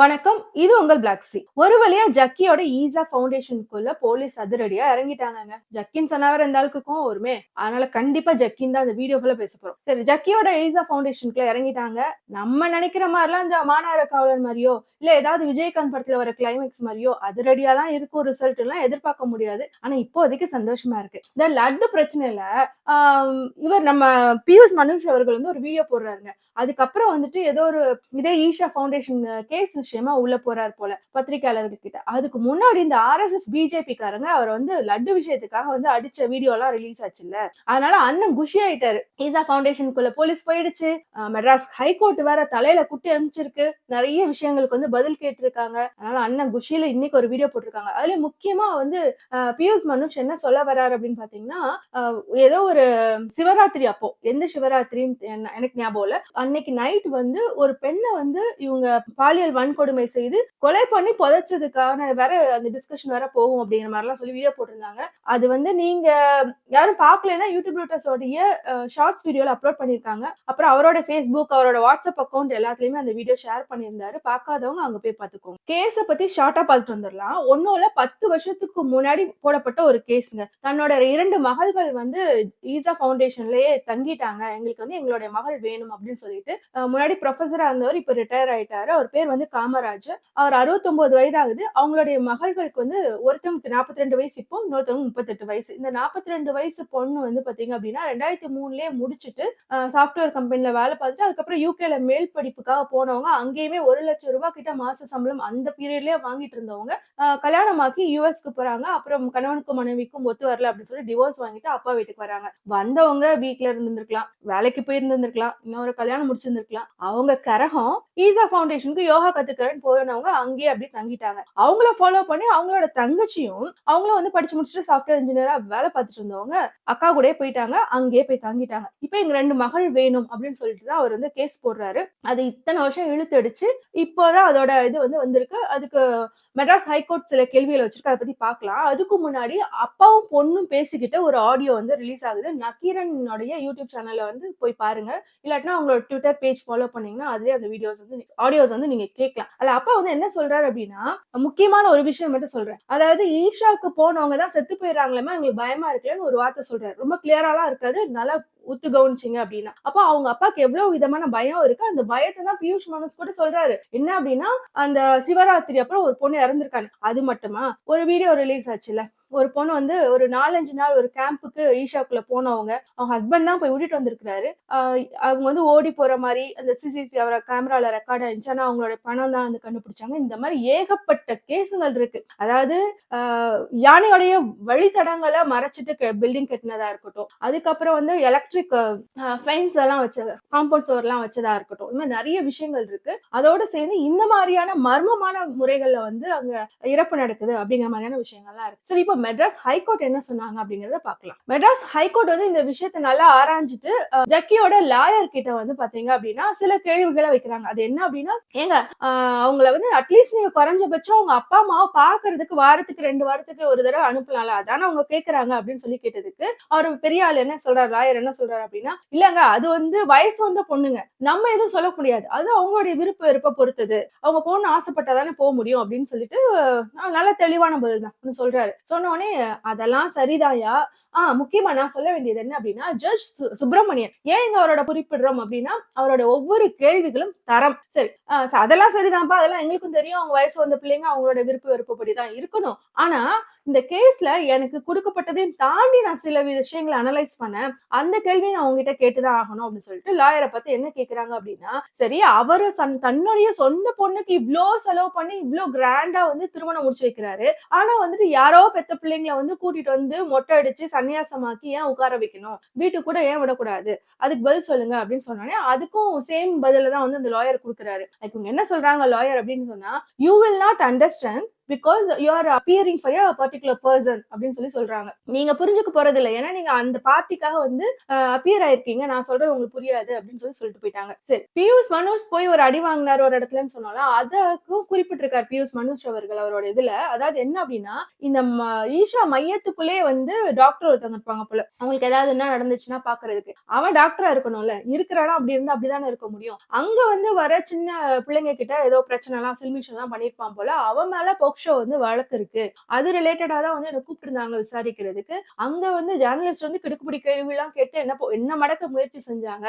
வணக்கம். இது உங்கள் பிளாக் சி ஒரு வழியா ஜக்கியோட ஈஸா பவுண்டேஷனுக்குள்ள போலீஸ் அதிரடியா இறங்கிட்டாங்க ஜக்கின் சொன்னவர் எந்த அளவுக்கும் வருமே. அதனால கண்டிப்பா ஜக்கின் தான் அந்த வீடியோ ஃபுல்லா பேச போறோம். சரி ஜக்கியோட ஈஸா பவுண்டேஷனுக்குள்ள இறங்கிட்டாங்க. நம்ம நினைக்கிற மாதிரிலாம் இந்த மாநகர காவலர் மாதிரியோ இல்ல ஏதாவது விஜயகாந்த் படத்துல வர கிளைமேக்ஸ் மாதிரியோ அதிரடியாலாம் இருக்கும் ரிசல்ட் எல்லாம் எதிர்பார்க்க முடியாது. ஆனா இப்போதைக்கு சந்தோஷமா இருக்கு. இந்த லட்டு பிரச்சனையில ஆஹ் இவர் நம்ம பியூஷ் மனுஷ் அவர்கள் வந்து ஒரு வீடியோ போடுறாருங்க. அதுக்கப்புறம் வந்துட்டு ஏதோ ஒரு இதே ஈஷா ஃபவுண்டேஷன் கேஸ் விஷயமா உள்ள போறாரு போல பத்திரிகையாளர்கள் கிட்ட அதுக்கு முன்னாடி இந்த ஆர்எஸ்எஸ் பிஜேபி காரங்க அவர் வந்து லட்டு விஷயத்துக்காக வந்து அடிச்ச வீடியோ எல்லாம் ரிலீஸ் ஆச்சுல்ல. அதனால அண்ணன் குஷி ஆயிட்டாரு. ஈசா பவுண்டேஷனுக்குள்ள போலீஸ் போயிடுச்சு. மெட்ராஸ் ஹைகோர்ட் வேற தலையில குட்டி அனுப்பிச்சிருக்கு. நிறைய விஷயங்களுக்கு வந்து பதில் கேட்டிருக்காங்க. அதனால அண்ணன் குஷியில இன்னைக்கு ஒரு வீடியோ போட்டிருக்காங்க. அதுல முக்கியமா வந்து பியூஷ் மனுஷ் என்ன சொல்ல வர்றாரு அப்படின்னு பாத்தீங்கன்னா ஏதோ ஒரு சிவராத்திரி அப்போ. எந்த சிவராத்திரின்னு எனக்கு ஞாபகம் இல்ல. அன்னைக்கு நைட் வந்து ஒரு பெண்ணை வந்து இவங்க பாலியல் வன்கொடுமை செய்து கொலை பண்ணி புதைச்சதுக்கான வேற அந்த டிஸ்கஷன் வேற போகும் அப்படிங்கிற மாதிரிலாம் சொல்லி வீடியோ போட்டிருந்தாங்க. அது வந்து நீங்க யாரும் பார்க்கலன்னா யூடியூப் ரூட்டர்ஸோடைய ஷார்ட்ஸ் வீடியோல அப்லோட் பண்ணியிருக்காங்க. அப்புறம் அவரோட ஃபேஸ்புக் அவரோட வாட்ஸ்அப் அக்கௌண்ட் எல்லாத்துலயுமே அந்த வீடியோ ஷேர் பண்ணியிருந்தாரு. பார்க்காதவங்க அங்க போய் பார்த்துக்கோங்க. கேஸை பத்தி ஷார்ட்டா பார்த்துட்டு வந்துடலாம். ஒன்னும் இல்ல பத்து வருஷத்துக்கு முன்னாடி போடப்பட்ட ஒரு கேஸ்ங்க தன்னோட இரண்டு மகள்கள் வந்து ஈசா ஃபவுண்டேஷன்லயே தங்கிட்டாங்க. எங்களுக்கு வந்து எங்களுடைய மகள் வேணும் அப்படின்னு சொல்லிட்டு முன்னாடி ப்ரொஃபஸரா இருந்தவர் இப்ப ரிட்டையர் ஆயிட்டாரு. அவர் பேர் வந்து காமராஜ் அவர் 69 வயதாகுது. அவங்களுடைய மகள்களுக்கு வந்து ஒருத்தவங்களுக்கு 42 ரெண்டு வயசு இப்போ இன்னொருத்தவங்க முப்பத்தெட்டு வயசு. இந்த 42 ரெண்டு வயசு பொண்ணு வந்து பாத்தீங்க அப்படின்னா ரெண்டாயிரத்தி மூணுலயே முடிச்சுட்டு சாஃப்ட்வேர் கம்பெனில வேலை பார்த்துட்டு அதுக்கப்புறம் யூகேல மேல் படிப்புக்காக போனவங்க. அங்கேயுமே ஒரு லட்சம் ரூபாய் கிட்ட மாச சம்பளம் அந்த பீரியட்லயே வாங்கிட்டு இருந்தவங்க. கல்யாணமாக்கி யூஎஸ்க்கு போறாங்க. அப்புறம் கணவனுக்கும் மனைவிக்கும் ஒத்து வரல அப்படின்னு சொல்லி டிவோர்ஸ் வாங்கிட்டு அப்பா வீட்டுக்கு வராங்க. வந்தவங்க வீட்ல இருந்திருக்கலாம் வேலைக்கு போயிருந்திருக்கலாம் இன்னொரு கல்யாணம் முடிச்சிருந்திருக்கலாம். அவங்க கரகம் ஈசா ஃபவுண்டேஷனுக்கு யோகா கத்துக்கிறேன்னு போனவங்க அங்கேயே அப்படியே தங்கிட்டாங்க. அவங்கள ஃபாலோ பண்ணி அவங்களோட தங்கச்சியும் அவங்களும் வந்து படிச்சு முடிச்சுட்டு சாஃப்ட்வேர் இன்ஜினியரா வேலை பார்த்துட்டு இருந்தவங்க அக்கா கூடயே போயிட்டாங்க அங்கேயே போய் தங்கிட்டாங்க. இப்போ எங்க ரெண்டு மகள் வேணும் அப்படின்னு சொல்லிட்டு தான் அவர் வந்து கேஸ் போடுறாரு. அது இத்தனை வருஷம் இழுத்தடிச்சு இப்போதான் அதோட இது வந்து வந்திருக்கு. அதுக்கு மெட்ராஸ் ஹைகோர்ட் சில கேள்விகளை வச்சிருக்கு அதை பத்தி பார்க்கலாம். அதுக்கு முன்னாடி அப்பாவும் பொண்ணும் பேசிக்கிட்ட ஒரு ஆடியோ வந்து ரிலீஸ் ஆகுது. நக்கீரனுடைய யூடியூப் சேனல்ல வந்து போய் பாருங்க. இல்லாட்டினா அவங்களோட ட்விட்டர் பேஜ் ஃபாலோ பண்ணீங்கன்னா அதுலேயே அந்த வீடியோஸ் வந்து ஆடியோஸ் வந்து நீங்க கேட்கலாம் அதுல அப்பா வந்து என்ன சொல்றாரு அப்படின்னா முக்கியமான ஒரு விஷயம் மட்டும் சொல்றேன். அதாவது ஈஷாக்கு போனவங்க தான் செத்து போயிடுறாங்களேமா எங்களுக்கு பயமா இருக்குல்லன்னு ஒரு வார்த்தை சொல்றாரு. ரொம்ப கிளியராலாம் இருக்காது நல்லா உத்து கவனிச்சிங்க அப்படின்னா. அப்போ அவங்க அப்பாவுக்கு எவ்வளவு விதமான பயம் இருக்கு அந்த பயத்தை தான் பியூஷ் மனோஸ் கூட சொல்றாரு. என்ன அப்படின்னா அந்த சிவராத்திரி அப்புறம் ஒரு பொண்ணு இறந்திருக்காங்க அது மட்டுமா? ஒரு வீடியோ ரிலீஸ் ஆச்சுல ஒரு பொண்ணு வந்து ஒரு நாலஞ்சு நாள் ஒரு கேம்புக்கு ஈஷாக்குள்ள போனவங்க அவங்க ஹஸ்பண்ட் தான் போய் விட்டுட்டு வந்திருக்கிறாரு. அவங்க வந்து ஓடி போற மாதிரி அந்த சிசிடிவி கேமரால ரெக்கார்ட் ஆயிடுச்சு ஆனா அவங்களோட பணம் தான் வந்து கண்டுபிடிச்சாங்க. இந்த மாதிரி ஏகப்பட்ட கேசுகள் இருக்கு. அதாவது யானையோடைய வழித்தடங்களை மறைச்சிட்டு பில்டிங் கட்டினதா இருக்கட்டும். அதுக்கப்புறம் வந்து எலக்ட்ரிக் ஃபென்ஸ் uh, uh, எல்லாம் வச்சது காம்பவுண்ட் சுவர் எல்லாம் வச்சதா இருக்கட்டும். இந்த மாதிரி நிறைய விஷயங்கள் இருக்கு. அதோட சேர்ந்து இந்த மாதிரியான மர்மமான முறைகள்ல வந்து அங்க இறப்பு நடக்குது அப்படிங்கிற மாதிரியான விஷயங்கள்லாம் இருக்கு. சரி இப்போ மெட்ராஸ் ஹைகோர்ட் என்ன சொன்னாங்க அப்படிங்கறத பாக்கலாம் மெட்ராஸ் ஹைகோர்ட் வந்து இந்த விஷயத்த நல்லா ஆராய்ஞ்சிட்டு ஜக்கியோட லாயர் கிட்ட வந்து பாத்தீங்க அப்படின்னா சில கேள்விகளை வைக்கிறாங்க. அது என்ன அப்படின்னா ஏங்க அவங்கள வந்து அட்லீஸ்ட் நீங்க குறைஞ்சபட்சம் அவங்க அப்பா அம்மாவை பாக்குறதுக்கு வாரத்துக்கு ரெண்டு வாரத்துக்கு ஒரு தடவை அனுப்பலாம்ல. அதானே அவங்க கேக்குறாங்க அப்படின்னு சொல்லி கேட்டதுக்கு அவர் பெரிய ஆள் என்ன சொல்றாரு லாயர் என்ன சொல்றாரு அப்படின்னா இல்லங்க அது வந்து வயசு வந்த பொண்ணுங்க. நம்ம எதுவும் சொல்ல முடியாது அது அவங்களுடைய விருப்ப விருப்ப பொறுத்தது. அவங்க பொண்ணு ஆசைப்பட்டாதானே போக முடியும் அப்படின்னு சொல்லிட்டு நல்ல தெளிவான பதில் தான் சொல்றாரு. சொன்ன உடனே அதெல்லாம் சரிதாயா ஆஹ் முக்கியமா நான் சொல்ல வேண்டியது என்ன அப்படின்னா ஜட்ஜ் சுப்பிரமணியன். ஏன் இங்க அவரோட குறிப்பிடுறோம் அப்படின்னா அவரோட ஒவ்வொரு கேள்விகளும் தரம். சரி அதெல்லாம் சரிதான்ப்பா. அதெல்லாம் எங்களுக்கும் தெரியும். அவங்க வயசு வந்த பிள்ளைங்க அவங்களோட விருப்ப விருப்பப்படி தான் இருக்கணும். ஆனா இந்த கேஸ்ல எனக்கு கொடுக்கப்பட்டதையும் தாண்டி நான் சில விஷயங்களை அனலைஸ் பண்ணேன். அந்த கேள்வி நான் உங்ககிட்ட கேட்டுதான் ஆகணும் அப்படின்னு சொல்லிட்டு லாயரை பார்த்து என்ன கேக்குறாங்க அப்படின்னா சரி அவரு சன் தன்னுடைய சொந்த பொண்ணுக்கு இவ்வளோ செலவு பண்ணி இவ்வளோ கிராண்டா வந்து திருமணம் முடிச்சு வைக்கிறாரு. ஆனா வந்துட்டு யாரோ பெத்த பிள்ளைங்களை வந்து கூட்டிட்டு வந்து மொட்டை அடிச்சு சன்னியாசமாக்கி ஏன் உட்கார வைக்கணும்? வீட்டுக்கு கூட ஏன் விடக்கூடாது? அதுக்கு பதில் சொல்லுங்க அப்படின்னு சொன்னோடனே அதுக்கும் சேம் பதில தான் வந்து அந்த லாயர் கொடுக்குறாரு. இவங்க என்ன சொல்றாங்க லாயர் அப்படின்னு சொன்னா you will not understand because you are appearing for a particular person அப்படின்னு சொல்லி சொல்றாங்க. நீங்க புரிஞ்சுக்க போறது இல்லை ஏன்னா நீங்க அந்த பார்ட்டிக்காக வந்து அப்பியர் ஆயிருக்கீங்க. நான் சொல்றது உங்களுக்கு புரியாது அப்படின்னு சொல்லி சொல்லிட்டு போயிட்டாங்க. சரி. பியூஷ் மனோஜ் போய் ஒரு அடி வாங்கினார் ஒரு இடத்துலன்னு சொன்னாலும் அதுக்கும் குறிப்பிட்டிருக்கார் பியூஷ் மனோஜ் அவர்கள் அவரோட இதுல. அதாவது என்ன அப்படின்னா இந்த ம- ஈஷா மையத்துக்குள்ளே வந்து டாக்டர் ஒருத்தவங்க இருப்பாங்க போல. அவங்களுக்கு ஏதாவது என்ன நடந்துச்சுன்னா பாக்குறதுக்கு அவன் டாக்டரா இருக்கணும்ல. இருக்கிறானா அப்படி இருந்தா அப்படிதானே இருக்க முடியும். அங்க வந்து வர சின்ன பிள்ளைங்க கிட்ட ஏதோ பிரச்சனை எல்லாம் சில்மிஷன் எல்லாம் பண்ணிருப்பான் போல. அவன் மேல ஷோ வந்து வழக்கு இருக்கு. அது ரிலேட்டடா தான் வந்து என்ன கூப்பிட்டுருந்தாங்க விசாரிக்கிறதுக்கு. அங்க வந்து ஜேர்னலிஸ்ட் வந்து கிடுக்குப்பிடி கேள்விலாம் கேட்டு என்ன என்ன மடக்க முயற்சி செஞ்சாங்க?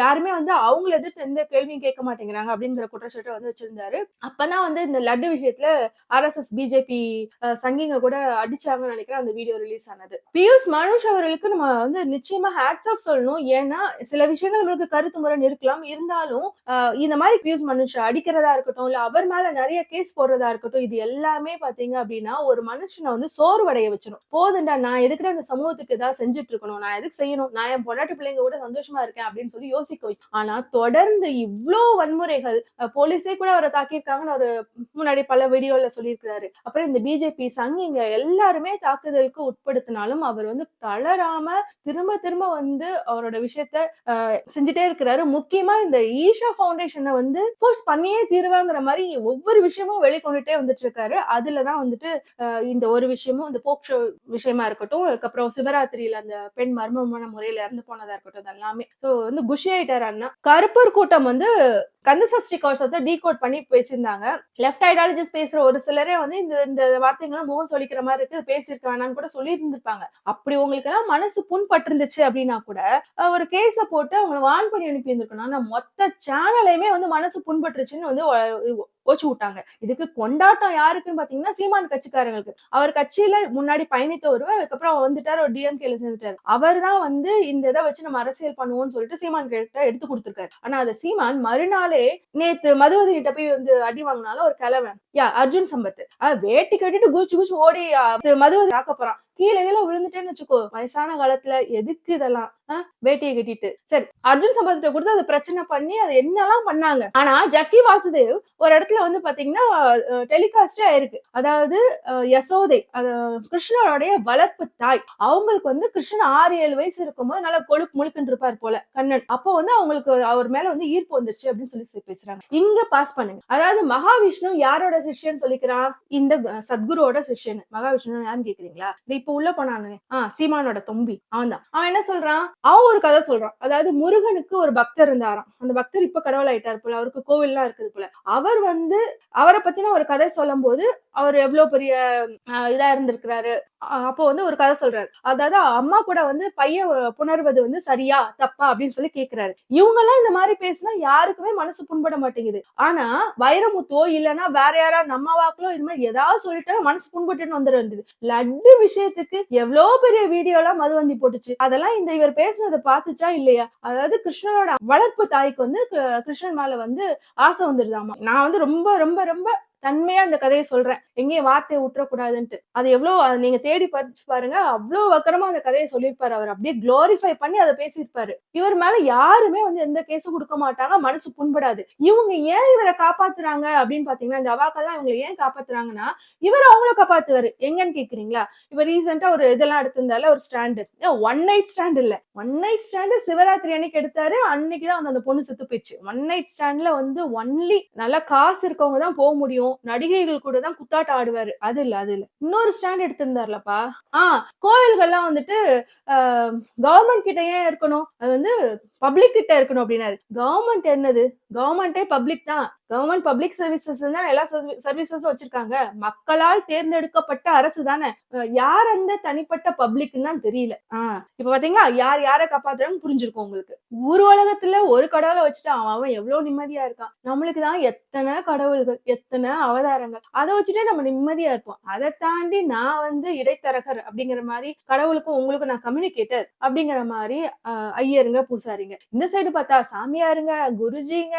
யாருமே வந்து அவங்கள எதிர்த்து எந்த கேள்வியும் கேட்க மாட்டேங்கிறாங்க அப்படிங்கிற குற்றச்சாட்டை வந்து வச்சிருந்தாரு. அப்பதான் வந்து இந்த லட்டு விஷயத்துல ஆர்எஸ்எஸ் பிஜேபி சங்கிங்க கூட அடிச்சாங்கன்னு நினைக்கிறேன் அந்த வீடியோ ரிலீஸ் ஆனது. பியூஷ் மனுஷ் அவர்களுக்கு நம்ம வந்து நிச்சயமா ஹேட்ஸ் ஆஃப் சொல்லணும். ஏன்னா சில விஷயங்கள் நம்மளுக்கு கருத்து முரண் இருக்கலாம். இருந்தாலும் இந்த மாதிரி பியூஷ் மனுஷ் அடிக்கிறதா இருக்கட்டும் இல்ல அவர் மேல நிறைய கேஸ் போடுறதா இருக்கட்டும் இது எல்லாம் எல்லாமே பாத்தீங்க அப்படின்னா ஒரு மனுஷனை வந்து சோர்வடைய வச்சிடும் போதுண்டா நான் எதுக்குடா இந்த சமூகத்துக்கு ஏதாவது செஞ்சுட்டு இருக்கணும் நான் எதுக்கு செய்யணும்? நான் என் பொண்டாட்டி பிள்ளைங்க கூட சந்தோஷமா இருக்கேன் அப்படின்னு சொல்லி யோசிக்க வைக்கும் ஆனா தொடர்ந்து இவ்வளோ வன்முறைகள் போலீஸே கூட அவரை தாக்கியிருக்காங்கன்னு ஒரு முன்னாடி பல வீடியோல சொல்லியிருக்கிறாரு. அப்புறம் இந்த பிஜேபி சங்கிங்க எல்லாருமே தாக்குதலுக்கு உட்படுத்தினாலும் அவர் வந்து தளராம திரும்ப திரும்ப வந்து அவரோட விஷயத்த செஞ்சுட்டே இருக்கிறாரு. முக்கியமா இந்த ஈஷா ஃபவுண்டேஷனை வந்து ஃபோர்ஸ் பண்ணியே தீருவாங்கிற மாதிரி ஒவ்வொரு விஷயமும் வெளிக்கொண்டுட்டே வந்துட்டு இருக்காரு. அதுலதான் வந்துட்டு இந்த ஒரு விஷயமும் இந்த போக்ஷோ விஷயமா இருக்கட்டும் அதுக்கப்புறம் சிவராத்திரியில அந்த பெண் மர்மமான முறையில இறந்து போனதா இருக்கட்டும் அது எல்லாமே ஸோ வந்து குஷி ஆயிட்டார் அண்ணா. கருப்பர் கூட்டம் வந்து கந்தசஷ்டி கவசத்தை டீகோட் பண்ணி பேசியிருந்தாங்க. லெஃப்ட் ஐடாலஜிஸ்ட் பேசுற ஒரு சிலரே வந்து இந்த இந்த வார்த்தைங்களாம் முகம் சொல்லிக்கிற மாதிரி இருக்கு பேசியிருக்க வேணாம்னு கூட சொல்லி இருந்திருப்பாங்க அப்படி உங்களுக்கு எல்லாம் மனசு புண்பட்டிருந்துச்சு அப்படின்னா கூட ஒரு கேஸ போட்டு அவங்களை வான் பண்ணி அனுப்பி இருந்திருக்கணும் ஆனா மொத்த சேனலையுமே வந்து மனசு புண்பட்டுருச்சுன்னு வந்து ஒ- ஓச்சு விட்டாங்க. இதுக்கு கொண்டாட்டம் யாருக்குன்னு பாத்தீங்கன்னா சீமான் கட்சிக்காரங்களுக்கு. அவர் கட்சியில முன்னாடி பயணித்த ஒருவர் அதுக்கப்புறம் வந்துட்டாரு ஒரு டிஎம்கேல சேர்ந்துட்டாரு. அவர் தான் வந்து இந்த இதை வச்சு நம்ம அரசியல் பண்ணுவோம்னு சொல்லிட்டு சீமான் கிட்ட எடுத்து கொடுத்துருக்காரு. ஆனா அதை சீமான் மறுநாளே நேத்து மதுவதி கிட்ட போய் வந்து அடி வாங்கினாலும் ஒரு கிழவன் யா அர்ஜுன் சம்பத். வேட்டி கட்டிட்டு குச்சி குச்சி ஓடி மதுவதி தாக்க போறான். கீழே கீழே விழுந்துட்டேன்னு வச்சுக்கோ வயசான காலத்துல எதுக்கு இதெல்லாம்? வேட்டியை கட்டிட்டு. சரி அர்ஜுன் சம்பத்திட்ட கொடுத்து அதை பிரச்சனை பண்ணி அது என்னெல்லாம் பண்ணாங்க? ஆனா ஜக்கி வாசுதேவ் ஒரு இடத்துல வந்து பாத்தீங்கன்னா டெலிகாஸ்டே ஆயிருக்கு. அதாவது யசோதை கிருஷ்ணனுடைய வளர்ப்பு தாய். அவங்களுக்கு வந்து கிருஷ்ணன் ஆறு ஏழு வயசு இருக்கும்போது நல்லா கொழுப்பு முழுக்குன்னு இருப்பார் போல கண்ணன். அப்போ வந்து அவங்களுக்கு அவர் மேல வந்து ஈர்ப்பு வந்துருச்சு அப்படின்னு சொல்லி பேசுறாங்க. இங்க பாஸ் பண்ணுங்க. அதாவது மகாவிஷ்ணு யாரோட சிஷ்யன் சொல்லிக்கிறான்? இந்த சத்குருவோட சிஷ்யன் மகாவிஷ்ணு யாருன்னு கேக்குறீங்களா? இப்ப உள்ள போனானு. ஆஹ் சீமானோட தொம்பி. அவன் தான் அவன் என்ன சொல்றான்? அவன் ஒரு கதை சொல்றான். அதாவது முருகனுக்கு ஒரு பக்தர் இருந்தாராம். அந்த பக்தர் இப்ப கடவுளாயிட்டார் போல. அவருக்கு கோவில்லாம் இருக்குது போல. அவர் வந்து அவரை பத்தின ஒரு கதை சொல்லும் போது அவர் எவ்வளவு பெரிய இதா இருந்திருக்கிறாரு. அப்போ வந்து ஒரு கதை சொல்றாரு. அதாவது அம்மா கூட வந்து பையன் புணர்வது வந்து சரியா தப்பா அப்படின்னு சொல்லி கேக்குறாரு. இவங்க எல்லாம் இந்த மாதிரி பேசினா யாருக்குமே மனசு புண்பட மாட்டேங்குது. ஆனா வைரமுத்தோ இல்லைன்னா வேற யாரா நம்ம வாக்குலோ இது மாதிரி ஏதாவது சொல்லிட்டா மனசு புண்பட்டுன்னு வந்துட வந்தது லட்டு விஷயத்துக்கு எவ்வளவு பெரிய வீடியோ எல்லாம் மதுவந்தி போட்டுச்சு. அதெல்லாம் இந்த இவர் பேசுனதை பார்த்துச்சா இல்லையா? அதாவது கிருஷ்ணனோட வளர்ப்பு தாய்க்கு வந்து கிருஷ்ணன் மேல வந்து ஆசை வந்துருதாமா? நான் வந்து ரொம்ப ரொம்ப ரொம்ப தன்மையா அந்த கதையை சொல்றேன். எங்கேயும் வார்த்தையை விட்டுறக்கூடாதுன்ட்டு அது எவ்வளவு நீங்க தேடி படிச்சு பாருங்க அவ்வளவு வக்கரமா அந்த கதையை சொல்லியிருப்பாரு அவர். அப்படியே க்ளோரிஃபை பண்ணி அதை பேசியிருப்பாரு. இவர் மேல யாருமே வந்து எந்த கேஸும் கொடுக்க மாட்டாங்க மனசு புண்படாது. இவங்க ஏன் இவரை காப்பாத்துறாங்க அப்படின்னு பாத்தீங்கன்னா இந்த அவாக்கெல்லாம் இவங்களை ஏன் காப்பாத்துறாங்கன்னா இவர் அவங்கள காப்பாத்துவாரு. எங்கன்னு கேக்குறீங்களா? இவர் ரீசெண்டா ஒரு இதெல்லாம் எடுத்திருந்தால ஒரு ஸ்டாண்டு ஒன் நைட் ஸ்டாண்ட் இல்ல. ஒன் நைட் ஸ்டாண்டு சிவராத்திரி அன்னைக்கு எடுத்தாரு அன்னைக்குதான் வந்து அந்த பொண்ணு செத்து போயிடுச்சு. ஒன் நைட் ஸ்டாண்ட்ல வந்து ஒன்லி நல்லா காசு இருக்கவங்க தான் போக முடியும். நடிகைகள் கூட தான் குத்தாட்டம் ஆடுவாரு. அது இல்ல அது இல்ல. இன்னொரு ஸ்டாண்ட் எடுத்திருந்தாருலப்பா. ஆஹ் கோயில்கள்லாம் வந்துட்டு கவர்மெண்ட் கிட்ட ஏன் இருக்கணும். அது வந்து பப்ளிக் கிட்ட இருக்கணும் அப்படின்னாரு. கவர்மெண்ட் என்னது? கவர்மெண்டே பப்ளிக் தான். கவர்மெண்ட் பப்ளிக் சர்வீசஸ் தான் எல்லா சர்வீசஸும் வச்சிருக்காங்க. மக்களால் தேர்ந்தெடுக்கப்பட்ட அரசு தானே. யார் அந்த தனிப்பட்ட பப்ளிக்னு தெரியல. ஆஹ் இப்ப பாத்தீங்களா? யார் யாரை காப்பாத்துறாங்க புரிஞ்சிருக்கும் உங்களுக்கு. ஊர் உலகத்துல ஒரு கடவுளை வச்சுட்டு அவன் அவன் எவ்வளவு நிம்மதியா இருக்கான். நம்மளுக்கு தான் எத்தனை கடவுள்கள் எத்தனை அவதாரங்கள். அதை வச்சுட்டே நம்ம நிம்மதியா இருப்போம். அதை தாண்டி நான் வந்து இடைத்தரகர் அப்படிங்கிற மாதிரி கடவுளுக்கும் உங்களுக்கும் நான் கம்யூனிகேட்டர் அப்படிங்கிற மாதிரி ஐயருங்க பூசாரிங்க. இந்த சைடு பார்த்தா சாமியாருங்க குருஜிங்க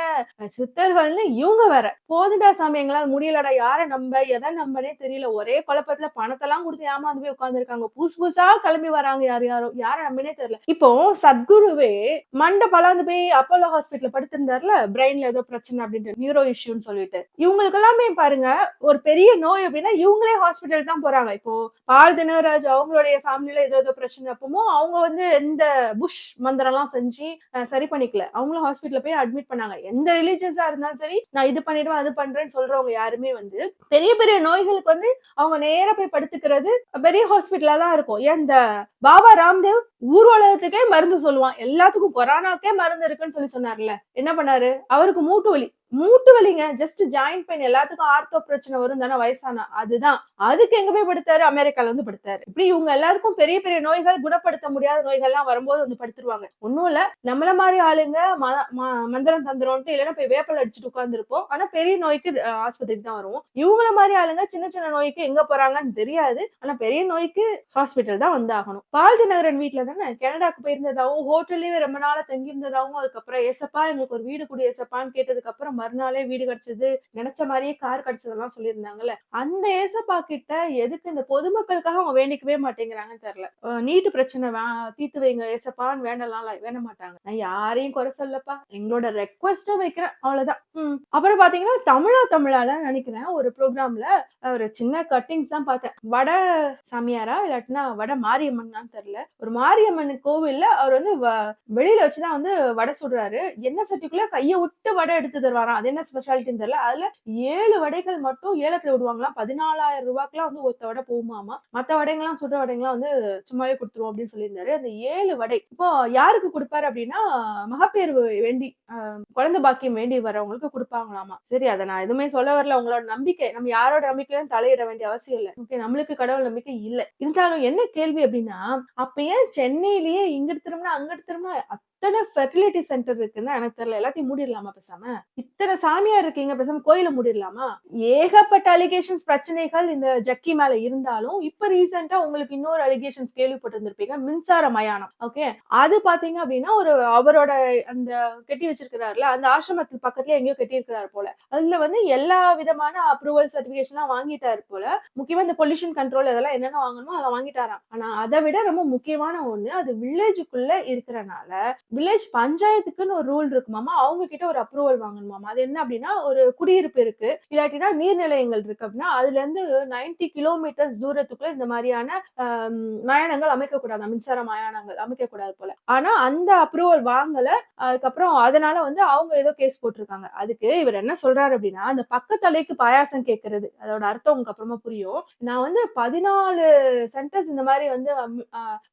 சித்தர்கள்னு இவங்க வேற. போதுடா சாமி எங்களால் முடியலடா. யார நம்ப எதை நம்பனே தெரியல. ஒரே குழப்பத்துல பணத்தெல்லாம் கொடுத்து ஏமாந்து போய் உட்காந்துருக்காங்க புதுசு புதுசா கிளம்பி வராங்க யார் யாரோ. யார நம்பனே தெரியல. இப்போ சத்குருவே மண்டை பலாந்து போய் அப்போலோ ஹாஸ்பிட்டல் படுத்திருந்தாருல பிரெயின்ல ஏதோ பிரச்சனை அப்படின்ட்டு நியூரோ இஷ்யூன்னு சொல்லிட்டு. இவங்களுக்கு எல்லாமே பாருங்க ஒரு பெரிய நோய் அப்படின்னா இவங்களே ஹாஸ்பிட்டல் தான் போறாங்க. இப்போ பால் தினராஜ் அவங்களுடைய ஃபேமிலியில ஏதோ ஏதோ பிரச்சனை. அப்பமோ அவங்க வந்து இந்த புஷ் மந்திரம் எல்லாம் செஞ்சு சரி பண்ணிக்கல. அவங்களும் ஹாஸ்பிட்டல்ல போய் அட்மிட் பண்ணாங்க. எந்த ரிலீஜியஸா இருந்தாலும் சரி நான் இது பண்ணிடுவேன் அது பண்றேன்னு சொல்றவங்க யாருமே வந்து பெரிய பெரிய நோய்களுக்கு வந்து அவங்க நேரா போய் படுத்துக்கிறது பெரிய ஹாஸ்பிட்டலா தான் இருக்கும். ஏன் இந்த பாபா ராம்தேவ் ஊர்வலகத்துக்கே மருந்து சொல்லுவான். எல்லாத்துக்கும் கொரோனாக்கே மருந்து இருக்குன்னு சொல்லி சொன்னார்ல. என்ன பண்ணாரு? அவருக்கு மூட்டு வலி. மூட்டு வலிங்க. ஜஸ்ட் ஜாயிண்ட் பெயின் எல்லாத்துக்கும் ஆர்த்தோ பிரச்சனை வரும் தானே வயசான. அதுதான். அதுக்கு எங்க போய் படுத்தாரு? அமெரிக்கால வந்து படுத்தாரு. இப்படி இவங்க எல்லாருக்கும் பெரிய பெரிய நோய்கள் குணப்படுத்த முடியாத நோய்கள்லாம் வரும்போது வந்து படுத்துருவாங்க. ஒண்ணும் இல்ல. நம்மள மாதிரி ஆளுங்க ம- ம- மந்திரம் தந்திரம்ட்டு இல்லைன்னா போய் வேப்பல் அடிச்சுட்டு உட்காந்துருப்போம் ஆனா பெரிய நோய்க்கு ஆஸ்பத்திரிக்கு தான் வருவோம். இவங்கள மாதிரி ஆளுங்க சின்ன சின்ன நோய்க்கு எங்க போறாங்கன்னு தெரியாது. ஆனா பெரிய நோய்க்கு ஹாஸ்பிட்டல் தான் வந்தாகணும். பால்தி நகரன் வீட்டுல தானே? கனடாக்கு போயிருந்ததாகவும் ஹோட்டல்லயே ரொம்ப நாளா தங்கி இருந்ததாகவும் அதுக்கப்புறம் ஏசப்பா எங்களுக்கு ஒரு வீடு குடி ஏசப்பான்னு கேட்டதுக்கு அப்புறம் மறுநாளே வீடு கிடைச்சது நினைச்ச மாதிரியே கார் கிடைச்சதெல்லாம் சொல்லியிருந்தாங்கல்ல. அந்த ஏசப்பா கிட்ட எதுக்கு இந்த பொதுமக்களுக்காக அவங்க வேண்டிக்கவே மாட்டேங்கிறாங்கன்னு தெரியல. நீட்டு பிரச்சனை தீத்து தீர்த்து வைங்க ஏசப்பான்னு வேண்டலாம் வேண மாட்டாங்க. நான் யாரையும் குறை சொல்லப்பா. எங்களோட ரெக்வஸ்டும் வைக்கிறேன் அவ்வளவுதான். அப்புறம் பாத்தீங்கன்னா தமிழா தமிழால நினைக்கிறேன் ஒரு ப்ரோக்ராம்ல ஒரு சின்ன கட்டிங்ஸ் தான் பார்த்தேன். வட சாமியாரா இல்லாட்டினா வட மாரியம்மன் தெரியல. ஒரு மாரியம்மன் கோவில்ல அவர் வந்து வ- வெளியில வச்சுதான் வந்து வடை சுடுறாரு. என்ன சட்டிக்குள்ள கையை விட்டு வடை எடுத்து தருவாராம். அது என்ன ஸ்பெஷாலிட்டின்னு தெரியல. அதுல ஏழு வடைகள் மட்டும் ஏலத்துல விடுவாங்களாம். பதினாலாயிரம் ரூபாய்க்குலாம் வந்து ஒருத்த வடை போகுமாமா. மத்த வடைங்களாம் சுடுற வடைங்களாம் வந்து சும்மாவே கொடுத்துருவோம் அப்படின்னு சொல்லியிருந்தாரு. அந்த ஏழு வடை. இப்போ யாருக்கு கொடுப்பாரு அப்படின்னா மகப்பேறு வேண்டி ஆஹ், குழந்தை பாக்கியம் வேண்டி வரவங்களுக்கு கொடுப்பாங்களாமா. சரி அதை நான் எதுவுமே சொல்ல வரல. உங்களோட நம்பிக்கை நம்ம யாரோட நம்பிக்கையும் தலையிட வேண்டிய அவசியம் இல்லை. ஓகே நம்மளுக்கு கடவுள் நம்பிக்கை இல்லை. இருந்தாலும் என்ன கேள்வி அப்படின்னா அப்ப ஏன் சென்னையிலேயே இங்கிட்டு திரும்பினா அங்கிட்டு திரும்பினா இத்தனை ஃபெர்டிலிட்டி சென்டர் இருக்குன்னா எனக்கு தெரியல. எல்லாத்தையும் மூடிடலாமா பேசாம? இத்தனை சாமியார் இருக்கீங்க பேசாம கோயில மூடிடலாமா? ஏகப்பட்ட அலிகேஷன்ஸ் பிரச்சனைகள் இந்த ஜக்கி மேல இருந்தாலும் இப்ப ரீசெண்டா உங்களுக்கு இன்னொரு அலிகேஷன்ஸ் கேள்விப்பட்டிருந்திருப்பீங்க. மின்சார மயானம் ஓகே அது பாத்தீங்க அப்படின்னா ஒரு அவரோட அந்த கட்டி வச்சிருக்கிறாருல அந்த ஆசிரமத்துக்கு பக்கத்துல எங்கேயோ கட்டி இருக்கிறாரு போல. அதுல வந்து எல்லா விதமான அப்ரூவல் சர்டிபிகேஷன்லாம் வாங்கிட்டாரு போல. முக்கியமா இந்த பொல்யூஷன் கண்ட்ரோல் இதெல்லாம் என்னென்ன வாங்கணுமோ அதை வாங்கிட்டாராம். ஆனா அதை விட ரொம்ப முக்கியமான ஒண்ணு அது வில்லேஜுக்குள்ள இருக்கிறனால வில்லேஜ் பஞ்சாயத்துக்குன்னு ஒரு ரூல் இருக்குமாமா அவங்க கிட்ட ஒரு அப்ரூவல் வாங்கணுமாமா அது என்ன அப்படின்னா ஒரு குடியிருப்பு இருக்கு. இல்லாட்டினா நீர்நிலையங்கள் இருக்கு அப்படின்னா அதுல இருந்து 90 கிலோமீட்டர்ஸ் தூரத்துக்குள்ள இந்த மாதிரியான மயானங்கள் அமைக்க கூடாது மின்சார மயானங்கள் அமைக்க கூடாது போல. ஆனா அந்த அப்ரூவல் வாங்கல. அதுக்கப்புறம் அதனால வந்து அவங்க ஏதோ கேஸ் போட்டிருக்காங்க. அதுக்கு இவர் என்ன சொல்றாரு அப்படின்னா அந்த பக்கத்தலைக்கு பாயாசம் கேட்கறது அதோட அர்த்தம் உங்களுக்கு அப்புறமா புரியும். நான் வந்து பதினாலு சென்டர்ஸ் இந்த மாதிரி வந்து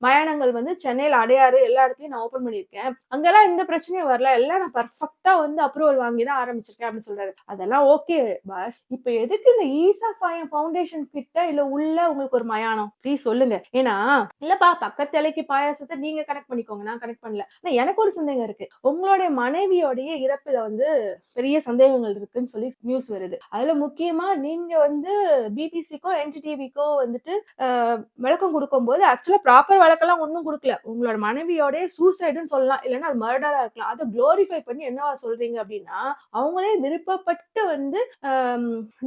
மயானங்கள் வந்து சென்னையில் அடையாறு எல்லா இடத்துலயும் நான் ஓபன் பண்ணியிருக்கேன். அங்கெல்லாம் எந்த பிரச்சனையும் வரல. எல்லாம் நான் பர்ஃபெக்டா வந்து அப்ரூவல் வாங்கி தான் ஆரம்பிச்சிருக்கேன் அப்படின்னு சொல்றாரு. அதெல்லாம் ஓகே பாஸ் இப்ப எதுக்கு இந்த ஈசா ஃபவுண்டேஷன் கிட்ட இல்ல உள்ள உங்களுக்கு ஒரு மயானம்? ப்ளீஸ் சொல்லுங்க. ஏன்னா இல்லப்பா பக்கத்து இலைக்கு பாயாசத்தை நீங்க கனெக்ட் பண்ணிக்கோங்க. நான் கனெக்ட் பண்ணல. ஆனா எனக்கு ஒரு சந்தேகம் இருக்கு. உங்களுடைய மனைவியோடைய இறப்புல வந்து பெரிய சந்தேகங்கள் இருக்குன்னு சொல்லி நியூஸ் வருது. அதுல முக்கியமா நீங்க வந்து பிபிசிக்கோ என்டிடிவிக்கோ வந்துட்டு விளக்கம் விளக்கம் கொடுக்கும்போது ஆக்சுவலா ப்ராப்பர் விளக்கெல்லாம் ஒன்றும் கொடுக்கல. உங்களோட மனைவியோடைய சூசைடுன்னு சொல்லலாம். இல்லைன்னா அது மர்டரா இருக்கலாம். அதை க்ளோரிஃபை பண்ணி என்னவா சொல்றீங்க அப்படின்னா அவங்களே விருப்பப்பட்டு வந்து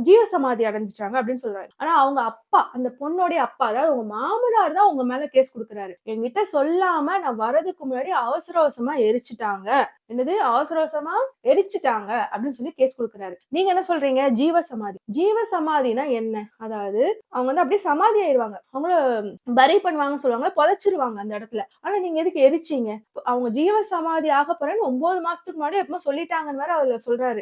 ஜீவ சமாதி அடைஞ்சிட்டாங்க அப்படின்னு சொல்றாங்க. ஆனா அவங்க அப்பா அந்த பொண்ணுடைய அப்பா அதாவது உங்க மாமனார் தான் உங்க மேல கேஸ் கொடுக்குறாரு. என்கிட்ட சொல்லாம நான் வரதுக்கு முன்னாடி அவசர அவசரமா எரிச்சிட்டாங்க. என்னது? அவசர அவசரமா எரிச்சிட்டாங்க அப்படின்னு சொல்லி கேஸ் கொடுக்குறாரு. நீங்க என்ன சொல்றீங்க? ஜீவ சமாதி. ஜீவ சமாதினா என்ன? அதாவது அவங்க வந்து அப்படியே சமாதி ஆயிருவாங்க அவங்கள பரி பண்ணுவாங்கன்னு சொல்லுவாங்க புதைச்சிருவாங்க அந்த இடத்துல. ஆனா நீங்க எதுக்கு எரிச்சீங்க? அவங்க ஜீவ சமாதி ஆக போறேன்னு ஒன்பது மாசத்துக்கு முன்னாடி எப்போ சொல்லிட்டாங்கன்னு வேற அவர் சொல்றாரு.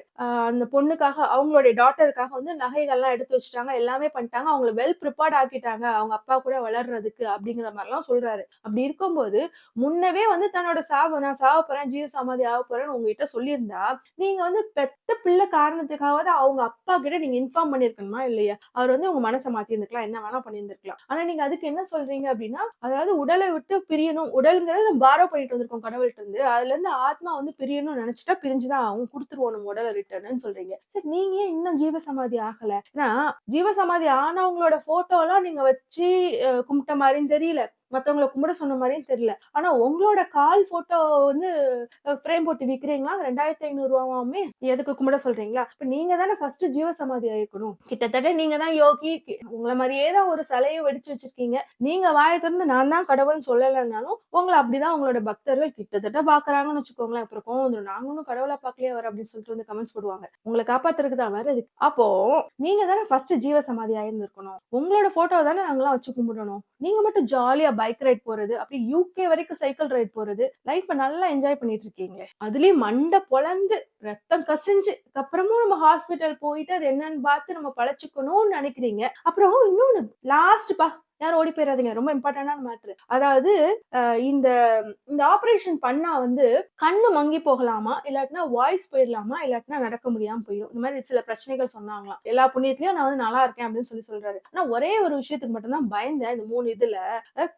அந்த பொண்ணுக்காக அவங்களுடைய டாட்டருக்காக வந்து நகைகள்லாம் எடுத்து வச்சுட்டாங்க எல்லாமே பண்ணிட்டாங்க. அவங்கள வெல் ப்ரிப்பேர்ட் ஆக்கிட்டாங்க. அவங்க அப்பா கூட வளர்றதுக்கு அப்படிங்கிற மாதிரிலாம் சொல்றாரு. அப்படி இருக்கும்போது முன்னவே வந்து தன்னோட சாவு நான் சாவ போறேன் ஜீவ சமாதி ஆக போறேன்னு உங்ககிட்ட சொல்லியிருந்தா நீங்க வந்து பெத்த பிள்ளை காரணத்துக்காவது அவங்க அப்பா கிட்ட நீங்க இன்ஃபார்ம் பண்ணிருக்கணுமா இல்லையா? அவர் வந்து உங்க மனசை மாத்திருந்துக்கலாம் என்ன வேணா பண்ணியிருந்திருக்கலாம். ஆனா நீங்க அதுக்கு என்ன சொல்றீங்க அப்படின்னா அதாவது உடலை விட்டு பிரியணும். உடல்ங்கிறது நம்ம பாரோ பண்ணிட்டு வந்திருக்கோம் கடவுள் கடவுள்கிட்ட இருந்து அதுல இருந்து ஆத்மா வந்து பிரியணும்னு நினைச்சிட்டா பிரிஞ்சுதான் ஆகும். கொடுத்துருவோம் நம்ம உடலை ரிட்டர்ன் சொல்றீங்க. சரி நீங்க ஏன் இன்னும் ஜீவசமாதி ஆகல? ஏன்னா ஜீவசமாதி ஆனவங்களோட போட்டோ எல்லாம் நீங்க வச்சு கும்பிட்ட மாதிரின்னு தெரியல. மற்றவங்களை கும்பிட சொன்ன மாதிரியும் தெரியல. ஆனா உங்களோட கால் போட்டோ வந்து ஃப்ரேம் போட்டு விற்கிறீங்களா ரெண்டாயிரத்தி ஐநூறு ரூபாவாமே எதுக்கு கும்பிட சொல்றீங்களா? இப்ப நீங்க தானே ஃபர்ஸ்ட் ஜீவ சமாதி ஆயிருக்கணும். கிட்டத்தட்ட நீங்க தான் யோகி. உங்களை மாதிரியே தான் ஒரு சிலையை வெடிச்சு வச்சிருக்கீங்க. நீங்க வாயை திறந்து நான் தான் கடவுள்னு சொல்லலைன்னாலும் உங்களை அப்படிதான் உங்களோட பக்தர்கள் கிட்டத்தட்ட பாக்குறாங்கன்னு வச்சுக்கோங்களேன். அப்புறம் கோவம் வந்துடும் நாங்களும் ஒன்னும் கடவுளா பார்க்கலையே அவர் அப்படின்னு சொல்லிட்டு வந்து கமெண்ட்ஸ் போடுவாங்க. உங்களை காப்பாத்துறதுக்கு தான் வேற இருக்கு அப்போ நீங்க தானே ஃபர்ஸ்ட் ஜீவ சமாதி ஆயிருந்திருக்கணும். உங்களோட போட்டோ தானே நாங்களாம் வச்சு கும்பிடணும். நீங்க மட்டும் ஜாலியா பைக் ரைட் போறது அப்படி யூகே வரைக்கும் சைக்கிள் ரைட் போறது லைஃப நல்லா என்ஜாய் பண்ணிட்டு இருக்கீங்க. அதுலயும் மண்டை பொழந்து ரத்தம் கசிஞ்சு அப்புறமும் நம்ம ஹாஸ்பிட்டல் போயிட்டு அது என்னன்னு பார்த்து நம்ம பழச்சுக்கணும்னு நினைக்கிறீங்க. அப்புறம் இன்னொன்னு லாஸ்ட் பா யாரும் ஓடி போயிடாதீங்க ரொம்ப இம்பார்ட்டன்டான மேட்ரு அதாவது இந்த இந்த ஆப்ரேஷன் பண்ணா வந்து கண்ணு மங்கி போகலாமா? இல்லாட்டினா வாய்ஸ் போயிடலாமா? இல்லாட்டினா நடக்க முடியாம போயிடும். இந்த மாதிரி சில பிரச்சனைகள் சொன்னாங்களாம். எல்லா புண்ணியத்திலயும் நான் வந்து நல்லா இருக்கேன் அப்படின்னு சொல்லி சொல்றாரு. ஆனா ஒரே ஒரு விஷயத்துக்கு மட்டும்தான் பயந்தேன். இந்த மூணு இதுல.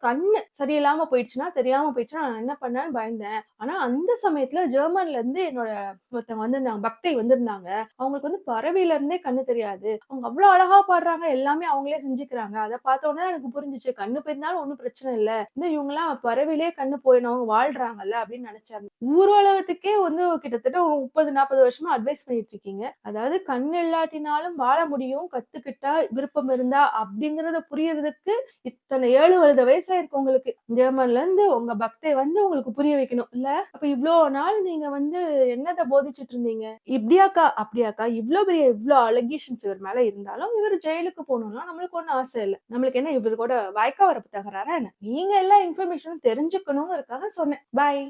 கண்ணு சரியில்லாம போயிடுச்சுன்னா தெரியாம போயிடுச்சுன்னா நான் என்ன பண்ணேன்னு பயந்தேன். ஆனா அந்த சமயத்துல ஜெர்மன்ல இருந்து என்னோட ஒருத்தவங்க வந்திருந்தாங்க. பக்தை வந்திருந்தாங்க. அவங்களுக்கு வந்து பறவையில இருந்தே கண்ணு தெரியாது. அவங்க அவ்வளவு அழகா பாடுறாங்க. எல்லாமே அவங்களே செஞ்சுக்கிறாங்க. அதை பார்த்த உடனே எனக்கு புரிஞ்சிச்சு. கண்ணு போயிருந்தாலும் ஒண்ணும் பிரச்சனை இல்ல. இந்த இவங்க எல்லாம் பறவையிலே கண்ணு போயினவங்க வாழ்றாங்கல்ல அப்படின்னு நினைச்சாங்க. ஊர்வலகத்துக்கே வந்து கிட்டத்தட்ட ஒரு முப்பது நாற்பது வருஷமா அட்வைஸ் பண்ணிட்டு இருக்கீங்க. அதாவது கண் இல்லாட்டினாலும் வாழ முடியும். கத்துக்கிட்டா விருப்பம் இருந்தா அப்படிங்கறத புரியறதுக்கு இத்தனை ஏழு வருட வயசாயிருக்கு உங்களுக்கு. ஜெர்மன்ல இருந்து உங்க பக்தை வந்து உங்களுக்கு புரிய வைக்கணும். இல்ல? அப்ப இவ்வளவு நாள் நீங்க வந்து என்னதை போதிச்சுட்டு இருந்தீங்க? இப்படியாக்கா அப்படியாக்கா? இவ்வளவு பெரிய இவ்வளவு அலகேஷன்ஸ் இவர் மேல இருந்தாலும் இவர் ஜெயிலுக்கு போகணும்னா நம்மளுக்கு ஒன்றும் ஆசை இல்லை. நம்மளுக்கு என்ன இவர் கூட வாய்க்கா வரப்பு தகராறா என்ன? நீங்க எல்லா இன்ஃபர்மேஷனும் தெரிஞ்சுக்கணுங்கிறதுக்காக சொன்னேன். பாய்